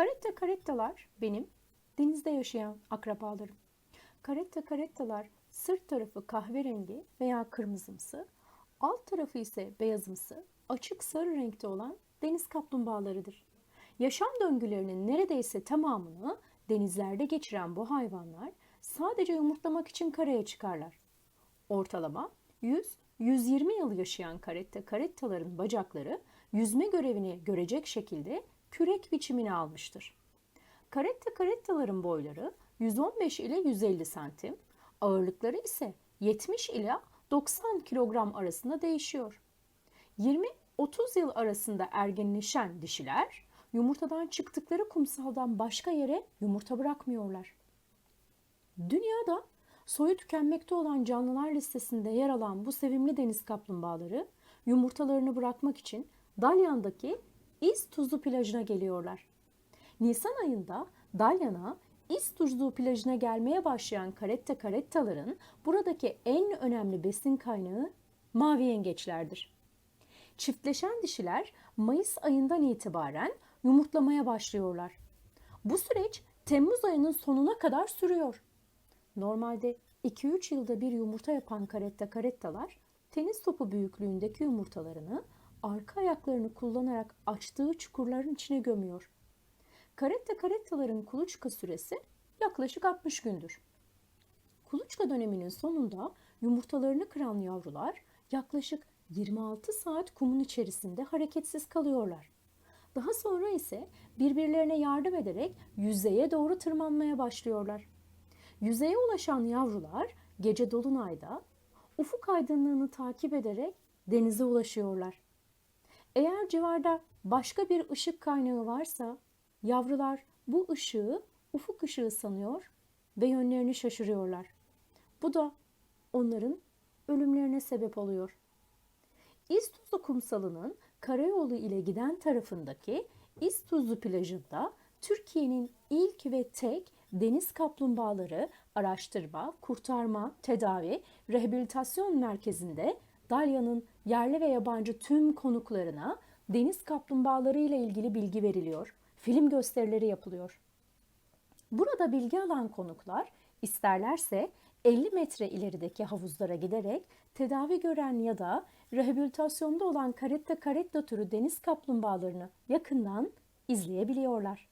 Karetta karettalar benim denizde yaşayan akrabalarım. Karetta karettalar sırt tarafı kahverengi veya kırmızımsı, alt tarafı ise beyazımsı, açık sarı renkte olan deniz kaplumbağalarıdır. Yaşam döngülerinin neredeyse tamamını denizlerde geçiren bu hayvanlar sadece yumurtlamak için karaya çıkarlar. Ortalama 100-120 yıl yaşayan karetta karettaların bacakları yüzme görevini görecek şekilde kürek biçimini almıştır. Karetta karettaların boyları 115 ile 150 santim, ağırlıkları ise 70 ila 90 kilogram arasında değişiyor. 20-30 yıl arasında ergenleşen dişiler yumurtadan çıktıkları kumsaldan başka yere yumurta bırakmıyorlar. Dünyada soyu tükenmekte olan canlılar listesinde yer alan bu sevimli deniz kaplumbağaları yumurtalarını bırakmak için Dalyan'daki İz Tuzlu plajına geliyorlar. Nisan ayında Dalyan'a İz Tuzlu plajına gelmeye başlayan karetta karettaların buradaki en önemli besin kaynağı mavi yengeçlerdir. Çiftleşen dişiler Mayıs ayından itibaren yumurtlamaya başlıyorlar. Bu süreç Temmuz ayının sonuna kadar sürüyor. Normalde 2-3 yılda bir yumurta yapan karetta karettalar tenis topu büyüklüğündeki yumurtalarını arka ayaklarını kullanarak açtığı çukurların içine gömüyor. Karetta karettaların kuluçka süresi yaklaşık 60 gündür. Kuluçka döneminin sonunda yumurtalarını kıran yavrular yaklaşık 26 saat kumun içerisinde hareketsiz kalıyorlar. Daha sonra ise birbirlerine yardım ederek yüzeye doğru tırmanmaya başlıyorlar. Yüzeye ulaşan yavrular gece dolunayda ufuk aydınlığını takip ederek denize ulaşıyorlar. Eğer civarda başka bir ışık kaynağı varsa yavrular bu ışığı ufuk ışığı sanıyor ve yönlerini şaşırıyorlar. Bu da onların ölümlerine sebep oluyor. İztuzlu kumsalının karayolu ile giden tarafındaki İztuzlu plajında Türkiye'nin ilk ve tek deniz kaplumbağaları araştırma, kurtarma, tedavi, rehabilitasyon merkezinde Dalya'nın yerli ve yabancı tüm konuklarına deniz kaplumbağaları ile ilgili bilgi veriliyor. Film gösterileri yapılıyor. Burada bilgi alan konuklar isterlerse 50 metre ilerideki havuzlara giderek tedavi gören ya da rehabilitasyonda olan karetta karetta türü deniz kaplumbağalarını yakından izleyebiliyorlar.